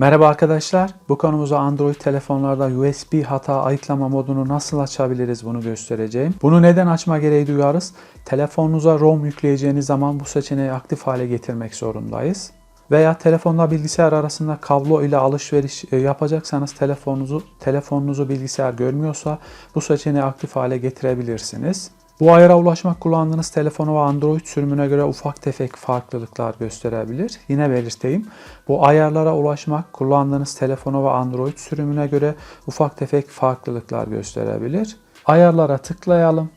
Merhaba arkadaşlar. Bu konumuza Android telefonlarda USB hata ayıklama modunu nasıl açabiliriz bunu göstereceğim. Bunu neden açma gereği duyarız? Telefonunuza ROM yükleyeceğiniz zaman bu seçeneği aktif hale getirmek zorundayız. Veya telefonla bilgisayar arasında kablo ile alışveriş e, yapacaksanız telefonunuzu telefonunuzu bilgisayar görmüyorsa bu seçeneği aktif hale getirebilirsiniz. Bu ayara ulaşmak kullandığınız telefonu ve Android sürümüne göre ufak tefek farklılıklar gösterebilir. Yine belirteyim. Bu ayarlara ulaşmak kullandığınız telefonu ve Android sürümüne göre ufak tefek farklılıklar gösterebilir. Ayarlara tıklayalım.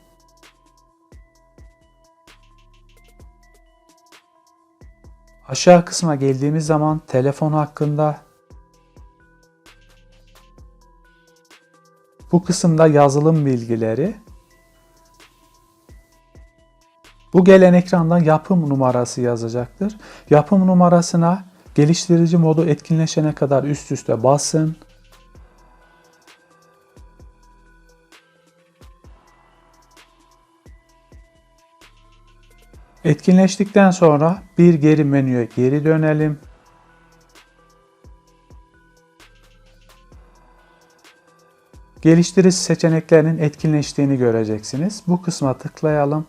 Aşağı kısma geldiğimiz zaman telefon hakkında bu kısımda yazılım bilgileri Bu gelen ekrandan yapım numarası yazacaktır. Yapım numarasına geliştirici modu etkinleşene kadar üst üste basın. Etkinleştikten sonra bir geri menüye geri dönelim. Geliştirici seçeneklerinin etkinleştiğini göreceksiniz. Bu kısma tıklayalım.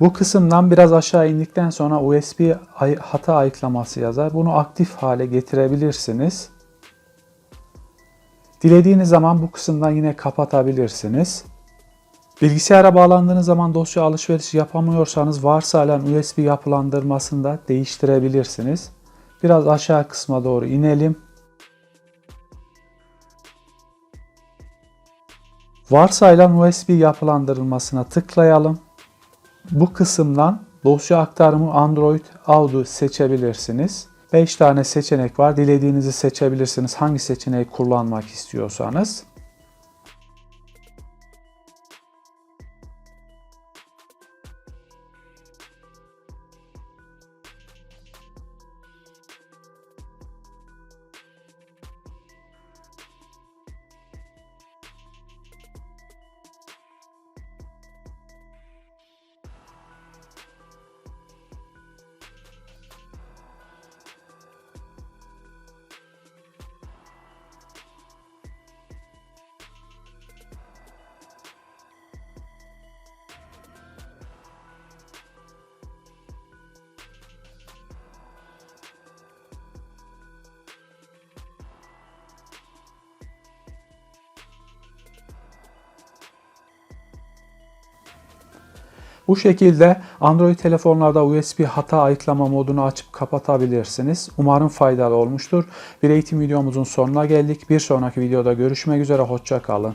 Bu kısımdan biraz aşağı indikten sonra USB hata ayıklaması yazar. Bunu aktif hale getirebilirsiniz. Dilediğiniz zaman bu kısımdan yine kapatabilirsiniz. Bilgisayara bağlandığınız zaman dosya alışverişi yapamıyorsanız varsayılan USB yapılandırmasını da değiştirebilirsiniz. Biraz aşağı kısma doğru inelim. Varsayılan USB yapılandırılmasına tıklayalım. Bu kısımdan dosya aktarımı Android Auto seçebilirsiniz. 5 tane seçenek var. Dilediğinizi seçebilirsiniz. Hangi seçeneği kullanmak istiyorsanız. Bu şekilde Android telefonlarda USB hata ayıklama modunu açıp kapatabilirsiniz. Umarım faydalı olmuştur. Bir eğitim videomuzun sonuna geldik. Bir sonraki videoda görüşmek üzere. Hoşça kalın.